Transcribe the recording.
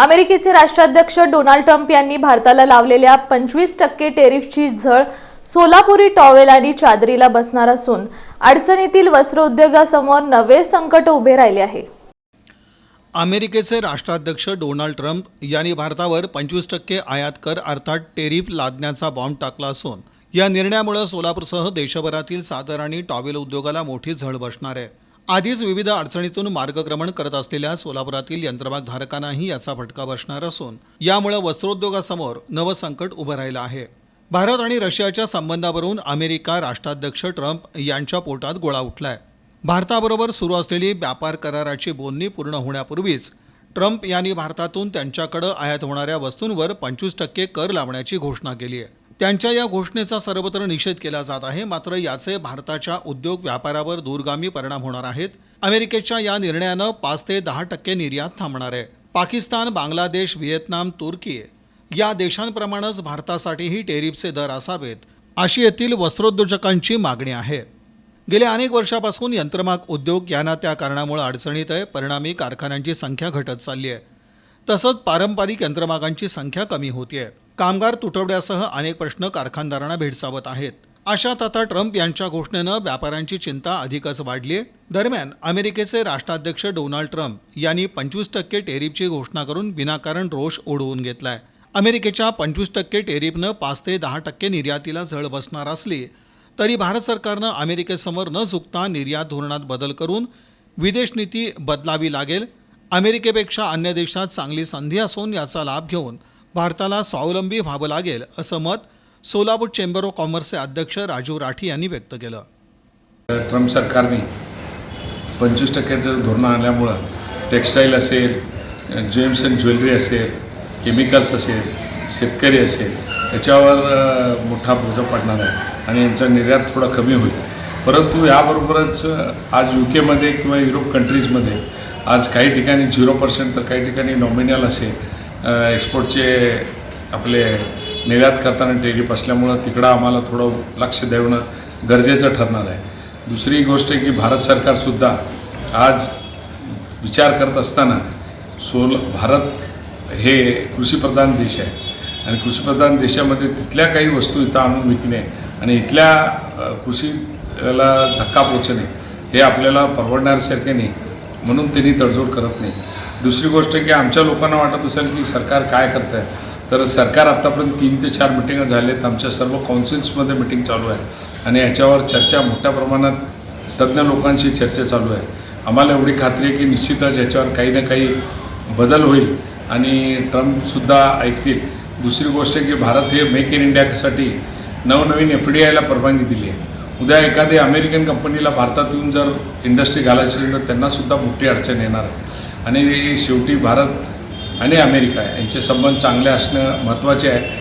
अमेरिकेचे राष्ट्राध्यक्ष Donald Trump यांनी भारताला लावलेल्या पंचवीस टक्के टेरिफची झळ सोलापुरी टॉवेल आणि चादरीला बसणार असून अडचणीतील वस्त्रोद्योगासमोर नवे संकट उभे राहिले आहे. अमेरिकेचे राष्ट्राध्यक्ष डोनाल्ड ट्रम्प यांनी भारतावर पंचवीस टक्के आयात कर अर्थात टेरिफ लादण्याचा बॉम्ब टाकला असून या निर्णयामुळे सोलापूरसह देशभरातील सादर आणि टॉवेल उद्योगाला मोठी झळ बसणार आहे. आधीच विविध अडचणीतून मार्गक्रमण करत असलेल्या सोलापुरातील यंत्रमागधारकांनाही याचा फटका बसणार असून यामुळे वस्त्रोद्योगासमोर नवं संकट उभं राहिलं आहे. भारत आणि रशियाच्या संबंधावरून अमेरिका राष्ट्राध्यक्ष ट्रम्प यांच्या पोटात गोळा उठलाय. भारताबरोबर सुरू असलेली व्यापार कराराची बोलणी पूर्ण होण्यापूर्वीच ट्रम्प यांनी भारतातून त्यांच्याकडं आयात होणाऱ्या वस्तूंवर पंचवीस टक्के कर लावण्याची घोषणा केली आहे. त्यांच्या या घोषणेचा सर्वत्र निषेध केला जात आहे. मात्र याचे भारताच्या उद्योग व्यापारावर दूरगामी परिणाम होणार आहेत. अमेरिकेच्या या निर्णयानं पाच ते दहा टक्के निर्यात थांबणार आहे. पाकिस्तान बांगलादेश व्हिएतनाम तुर्की या देशांप्रमाणेच भारतासाठीही टेरिफचे दर असावेत अशी येथील वस्त्रोद्योजकांची मागणी आहे. गेल्या अनेक वर्षापासून यंत्रमाग उद्योग यांना त्या कारणामुळे अडचणीत आहे. परिणामी कारखान्यांची संख्या घटत चालली आहे. तसंच पारंपरिक यंत्रमागांची संख्या कमी होतीये. कामगार तुटवड्यासह अनेक प्रश्न कारखानदारांना भेडसावत आहेत. अशात आता ट्रम्प यांच्या घोषणेनं व्यापाऱ्यांची चिंता अधिकच वाढली आहे दरम्यान अमेरिकेचे राष्ट्राध्यक्ष डोनाल्ड ट्रम्प यांनी पंचवीस टक्के टेरिफची घोषणा करून विनाकारण रोष ओढवून घेतलाय. अमेरिकेच्या पंचवीस टक्के टेरिफनं पाच ते दहा टक्के निर्यातीला झळ बसणार असली तरी भारत सरकारनं अमेरिकेसमोर न झुकता निर्यात धोरणात बदल करून विदेश नीती बदलावी लागेल. अमेरिकेपेक्षा अन्य देशात चांगली संधी असून याचा लाभ घेऊन भारताला स्वावलंबी व्हावं लागेल असं मत सोलापूर चेंबर ऑफ कॉमर्सचे अध्यक्ष राजू राठी यांनी व्यक्त केलं. ट्रम्प सरकारने पंचवीस टक्क्याचं धोरण आणल्यामुळं टेक्स्टाईल असेल जेम्स अँड ज्वेलरी असेल केमिकल्स असेल शेतकरी असेल याच्यावर मोठा बोजा पडणार आहे आणि यांचा निर्यात थोडा कमी होईल. परंतु याबरोबरच आज यू केमध्ये किंवा युरोप कंट्रीजमध्ये आज काही ठिकाणी झिरो पर्सेंट तर काही ठिकाणी नॉमिनल असे एक्सपोर्टचे आपले निर्यात करताना टेरिफ असल्यामुळं तिकडं आम्हाला थोडं लक्ष देणं गरजेचं ठरणार आहे. दुसरी गोष्ट आहे की भारत सरकारसुद्धा आज विचार करत असताना सोल भारत हे कृषीप्रधान देश आहे. आणि कृषीप्रधान देशामध्ये तिथल्या काही वस्तू इथं आणून विकणे आणि इथल्या कृषीला धक्का पोचणे हे आपल्याला परवडण्यासारखे नाही. म्हणून त्यांनी तडजोड करत नाही. दुसरी गोष्ट की आमच्या लोकांना वाटत असेल की सरकार काय करत आहे तर सरकार आत्तापर्यंत तीन ते चार मिटिंग झालेत. आमच्या सर्व काउन्सिल्समध्ये मिटिंग चालू आहे. आणि याच्यावर चर्चा मोठ्या प्रमाणात तज्ज्ञ लोकांशी चर्चा चालू आहे. आम्हाला एवढी खात्री आहे की निश्चितच याच्यावर काही ना काही बदल होईल आणि ट्रम्पसुद्धा ऐकतील. दुसरी गोष्ट की भारत हे मेक इन इंडियासाठी नवनवीन एफ डी आयला परवानगी दिली आहे. उद्या एखादी अमेरिकन कंपनीला भारतात येऊन जर इंडस्ट्री घालायची तर त्यांनासुद्धा मोठी अडचण येणार आहे. आणि शेवटी भारत आणि अमेरिका यांचे संबंध चांगले असणं महत्त्वाचे आहे.